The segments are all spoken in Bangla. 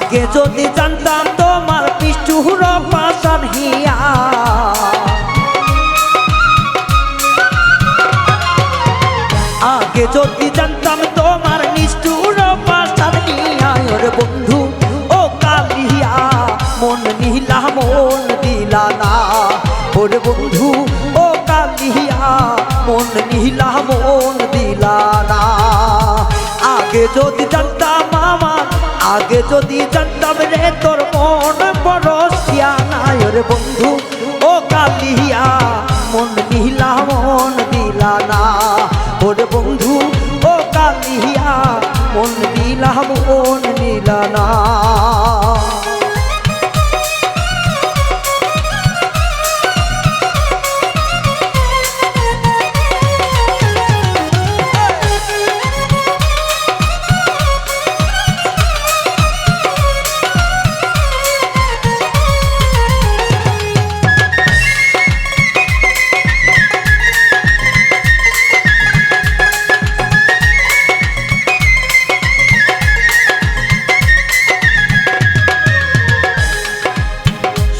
আগে যদি জানতাম তোমার পিষ্টুর পাশান হিয়া। আগে যদি জানতাম তোমার নিষ্ঠুর পাশান হিয়া, ওরে বন্ধু, ও কালিয়া, মন নিলা মন দিলা না ওরে বন্ধু, ও কালিয়া, মন নিলা মন দিলা না আগে যদি জানতাম আগে যদি জানতাম রে তোর মন বড় সিয়ানায় রে বন্ধু, ও কালিয়া, মন দিলা মন দিলা না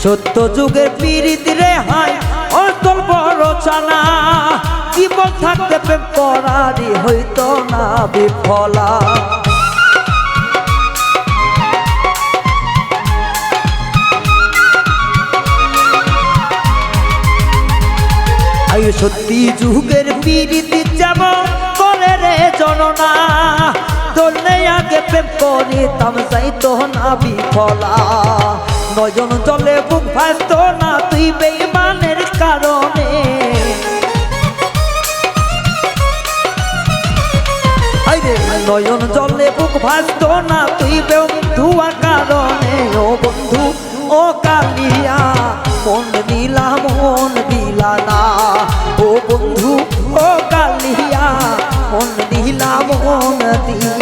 সত্য যুগের পীড়িত রে হাই অতল বড় চানা। জীবন থাকতে প্রেম করারি হইতো না বিফলা। সত্যি যুগের পীড়িত যেমন করে রে জননা ধরলে আগে প্রেম করিতাম যাইতো না বিফলা। নয়জন জলে বুক ভাসত না, তুই বেইমানের কারণে। নয়ন জলে বুক ভাসত না, তুই ধুয়ার কারণে। ও বন্ধু, ও কালিয়া, মন দিলা মন দিলা না। ও বন্ধু, ও কালিয়া, মন দিলা মন দিলা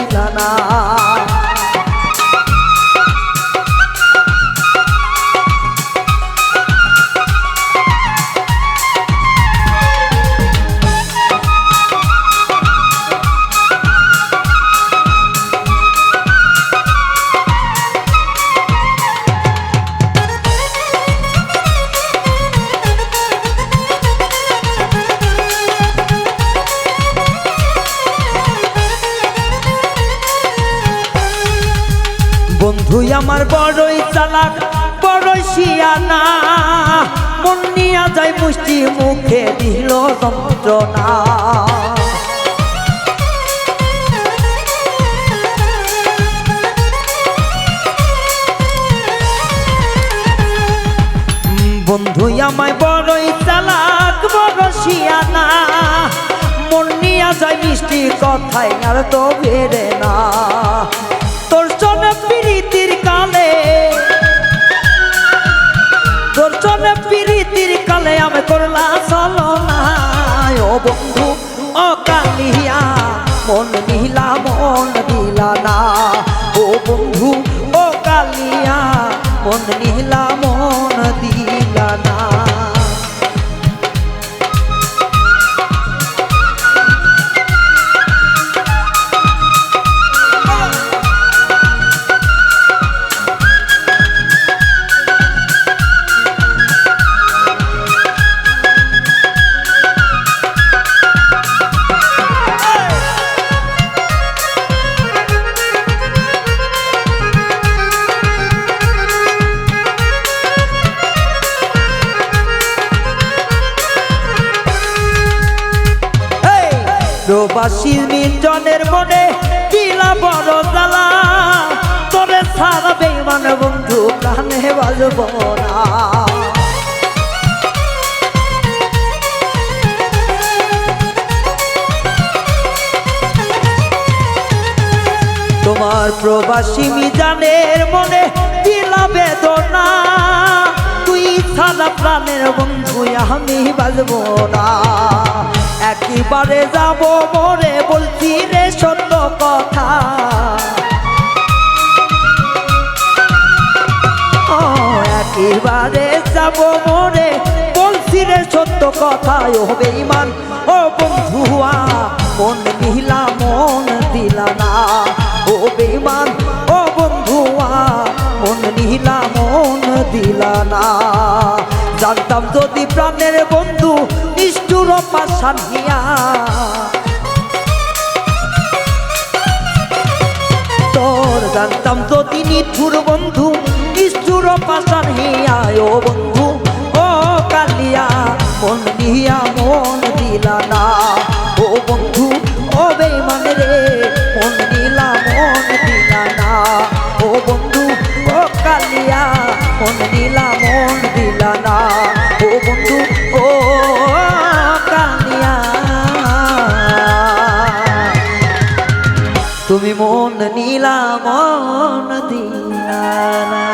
আমার বড়ই চালাক, বড়ই শিয়ানা। মন নিয়া যায় মুষ্টি মুখে দিল যন্ত্রণা। বন্ধু, আমায় বড়ই চালাক বড় শিয়ানা। মন নিয়া যায় মিষ্টি কথাই আর তো বেড়ে না। করলা, চলো না। ও বন্ধু ও কালিয়া মন নিলা মন দিলা না। ও বন্ধু ও কালিয়া মন প্রবাসী নির্জনের মনে দিলা বড় জ্বালা। তোরে সারা বেমান বন্ধু কানে বাজব না। তোমার প্রবাসী মিজানের মনে দিলা বেদনা। তুই সারা প্রাণের বন্ধু আমি বাজব না। একবারে যাব মরে বলছি রে সত্য কথা। একবারে যাব মরে বলছি রে সত্য কথা। ও হবে ইমান ও বন্ধুয়া মন মিলা মন দিলা না। ও বেমান ও বন্ধুয়া মন মিলা মন দিলা না। জানতাম যদি প্রাণের বন্ধু নিষ্ঠুর পাশা দিয়া তোর জানতাম তিনি নিঠুর বন্ধু নিষ্ঠুর পাশান হিয়া ও মন নীলা মন দিয়ানা